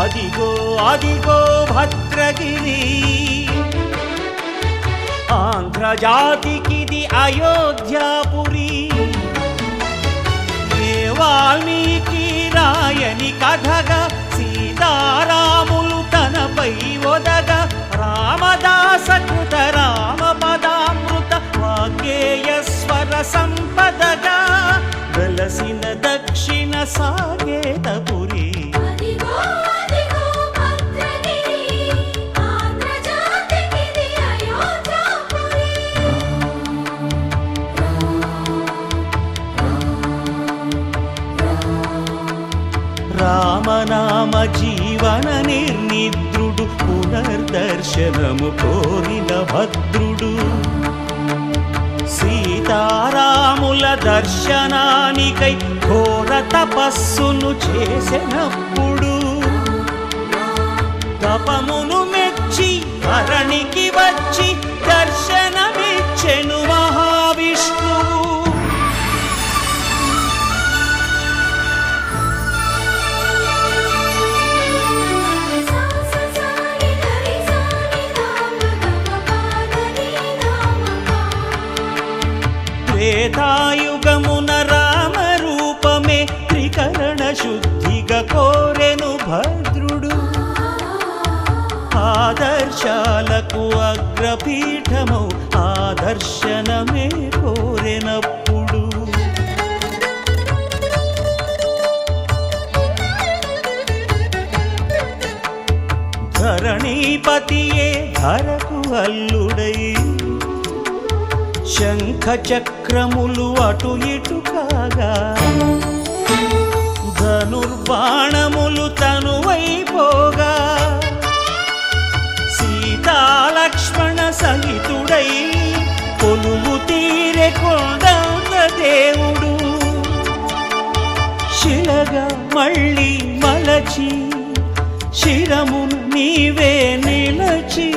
అదిగో అదిగో భద్రగిరి. ఆంధ్రజాతికిది అయోధ్యాపురి. ఏ వాల్మీకి రాయని కథగా సీతారాములు తనపై ఒదగ రామదాస కృత రామ పదామృత వాగ్గేయ స్వర సంపదగా వెలసిన దక్షిణ సాగ రామనామ జీవన నిర్నిద్రుడు పునర్దర్శనము కోరిన భద్రుడు. సీతారాముల దర్శనానికై ఘోర తపస్సును చేసినప్పుడు తపమును మెచ్చి ధరణికి వచ్చి త్రేతాయుగమున రామరూపమే త్రికరణ శుద్ధిగా కోరెను భద్రుడు. ఆదర్శాలకు అగ్రపీఠము ఆదర్శనమే కోరెనప్పుడు. ధరణీపతియే ధరకు అల్లుడై శంఖ చక్రములు అటు ఇటు కాగా ధనుర్బాణములు తనువైపోగా సీతాలక్ష్మణ సహితుడై కొలువు తీరే కొండంత దేవుడు. శిలగా మళ్ళీ మలచి శిరమును నీవే నిలచి